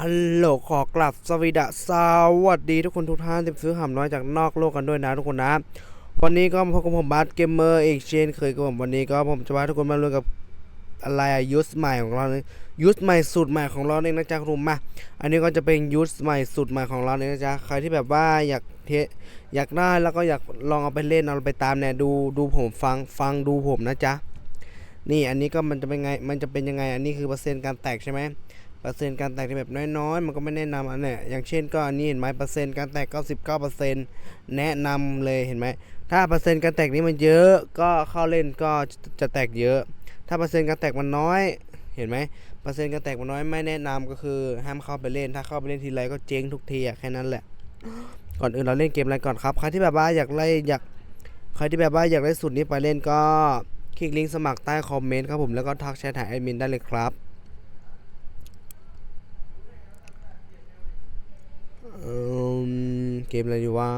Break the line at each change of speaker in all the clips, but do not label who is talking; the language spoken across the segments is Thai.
ฮัลโหลขอกลับสวีดะสวัสดีทุกคนทุกท่านที่ซื้อหำน้อยจากนอกโลกกันด้วยนะทุกคนนะ วันนี้ก็มาพบกับผมบาสเกมเมอร์เอกเช่นเคยกับผมวันนี้ก็ผมจะพาทุกคนมาเรื่องกับอะไรอะยุสใหม่ของเรายยุสใหม่สูตรใหม่ของเราเองนะจ๊ะคุณผู้มมาอันนี้ก็จะเป็นยุสใหม่สูตรใหม่ของเราเองนะจ๊ะใครที่แบบว่าอยากเทอยากได้แล้วก็อยากลองเอาไปเล่นเอาไปตามเนี่ยดูดูผมฟังฟังดูผมนะจ๊ะนี่อันนี้ก็มันจะเป็นไงมันจะเป็นยังไง อันนี้คือเปอร์เซ็นต์การแตกใช่ไหม เปอร์เซ็นต์การแตกที่แบบน้อยๆ มันก็ไม่แนะนำอันเนี้ยอย่างเช่นก็อันนี้เห็นไหมเปอร์เซ็นต์การแตก 99%แนะนำเลยเห็นไหมถ้าเปอร์เซ็นต์การแตกนี้มันเยอะก็เข้าเล่นก็จะแตกเยอะ ถ้าเปอร์เซ็นต์การแตกมันน้อยเห็นไหมเปอร์เซ็นต์การแตกมันน้อยไม่แนะนำก็คือห้ามเข้าไปเล่น ถ้าเข้าไปเล่นทีไรก็เจ๊งทุกทีอะแค่นั้นแหละ ก่อนอื่นเราเล่นเกมอะไรก่อนครับใครที่แบบว่าอยากไล่อยากใครที่แบบว่าอยากได้สูตรนี้ไปเล่นก็คลิกลิงก์สมัครใต้คอมเมนต์ครับผมแล้วก็ทักแชทหาแอดมินได้เลยครับ เอมเกมอะไรอยู่วะ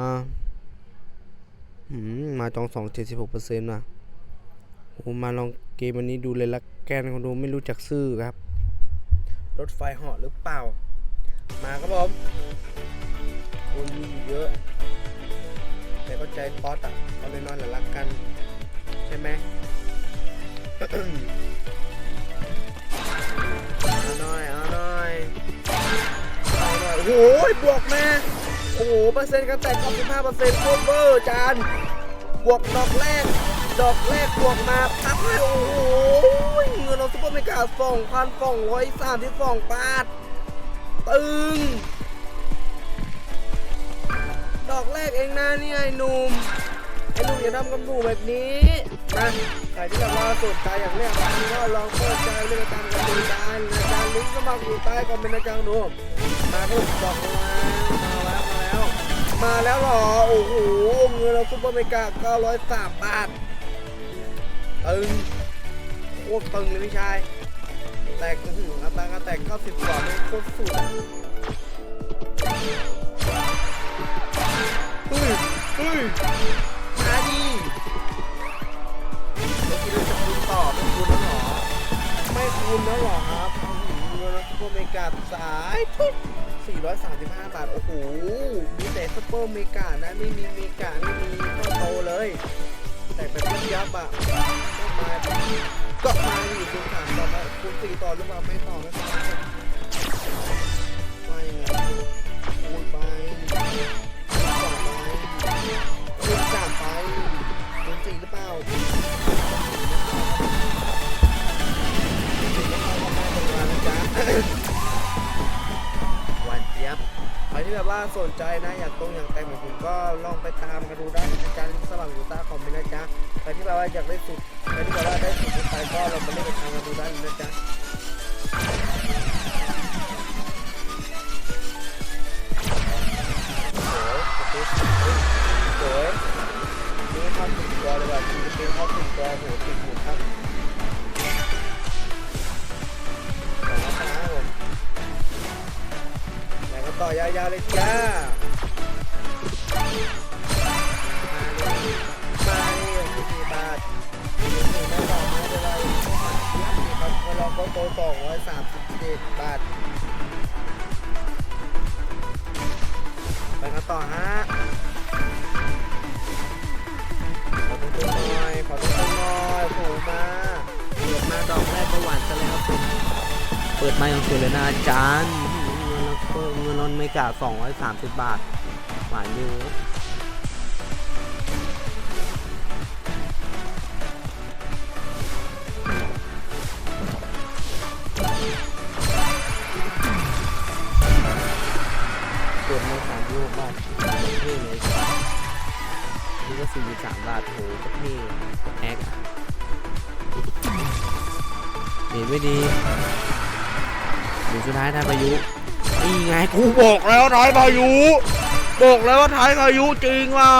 มมาจองสองเจ็ดสิบหกเปอร์เซ็นต์ว่ะโอ้มาลองเกมอันนี้ดูเลยละแกนคนดูไม่รู้จักซื่อครับ รถไฟเหาะหรือเปล่า มาครับผมคนมีอยู่เยอะ แต่ก็ใจป๊อตอะเอาน้อยๆหละรักกัน ใช่ไหมเอาหน่อยเอาหน่อยเอาหน่อยโอ้โหบวกแม่ หเปอร์เซ็นต์การแตก95เปอร์เซ็นต์โคเวอร์จานบวกดอกแรก ดอกแรกบวกมาปั๊บเลยโอ้โหเงินเราซุปเปอร์เมกาสองพันสองร้อยสามสิบสองบาทตึง ดอกแรกเองนะนี่ไอ้หนุ่มไอ้หนุ่มอย่าทำกับหนูแบบนี้นะใครที่แบบว่าสนใจอย่างเนี้ยมันก็ลองเปิดใจเรื่องการกันดูได้นะจ๊ะลิงก์สมัครอยู่ใต้คอมเมนต์นะจ๊ะหนูมมาก็บอกมา มาแล้วหรอ โอ้โห เงินเราซุปเปอร์เมกา903 บาท ตึง โคตรตึงเลยพี่ชาย แตกถึงอัตราการแตก90กว่าเลยโคตรสุดเฮ้ยเฮ้ยมาดิแล้วคิดว่าจะคูณต่อไม่คูณแล้วหรอ ไม่คูณแล้วหรอครับเงินซุปเปอร์เมกาสายทุก 435 บาท โอ้โห มีแต่ซุปเปอร์เมกานะ ไม่มีเมกาไม่มีข้อโตเลย แต่เป็นยับยับอะก็มาดิก็มาอยู่คูณสามต่อมาคูณสี่ต่อหรือเปล่าไม่ต่อไม่ต่อไม่ไงไง แบบว่าสนใจนะอยากตรงอยากแต่งเหมือนผมก็ลองไปตามกันดูได้นะจ๊ะลิงก์สมัครอยู่ใต้คอมเมนต์นะจ๊ะใครที่แบบว่าอยากได้สุดใครที่แบบว่าได้สุดไปก็ลองมาเล่นกันทางกันดูได้นะจ๊ะโอ้ยโอ้ยนี่เข้าถึงตัวเลยว่ะจริงๆเป็นข้าถึงตัวโหติดหมุนครับ ต่อยาวๆเลยจ้ามาเลยมาเลยสี่บาทสี่ไม่ต่อมาจะไรครับเราก็โตสองร้อยสามสิบเจ็ดบาทไปกันต่อฮะขอดูตัวหน่อยขอดูตัวหน่อยโผล่มาเปิดมาดอกแรกก็หวานซะแล้วเปิดมาอย่างสวยเลยนะอาจารย์ เงินเมเงินนนไม่กะ230 บาท หวานอยู่เปิดมาสามยูบาทเท่เลยนี่ก็สี่สามบาทโหก็เท่แอคเห็นไม่ดีหรือสุดท้ายทายพายุ นี่ไงกูบอกแล้วท้ายพายุบอกแล้วว่าท้ายพายุจริงว่ะ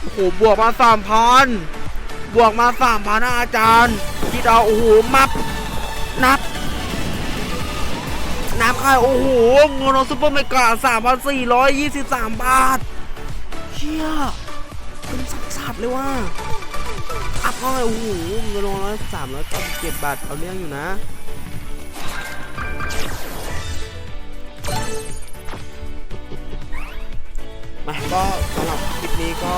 โอ้โหบวกมาสามพันบวกมาสามพันอาจารย์คิดเอาโอ้โหมับนับนับค่ะโอ้โหเงินเราซุปเปอร์เมกาสามพันสี่ร้อยยี่สิบสามบาทเชี่ยเป็นสับสับเลยว่าอัพเข้าไปโอ้โหเงินเร้อยสามร้อยเก้าสิบเจ็ดบาทเอาเรื่องอยู่นะ มาก็สำหรับคลิปนี้ก็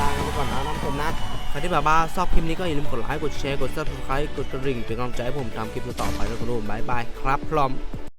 ลาไปก่อนนะท่านผู้ชมนะใครที่แบบว่าชอบคลิปนี้ก็อย่าลืมกดไลค์กดแชร์กด subscribe กดกระดิ่งเป็นกำลังใจให้ผมทำคลิปต่อไปนะคุณผู้ชมบายบายครับพร้อม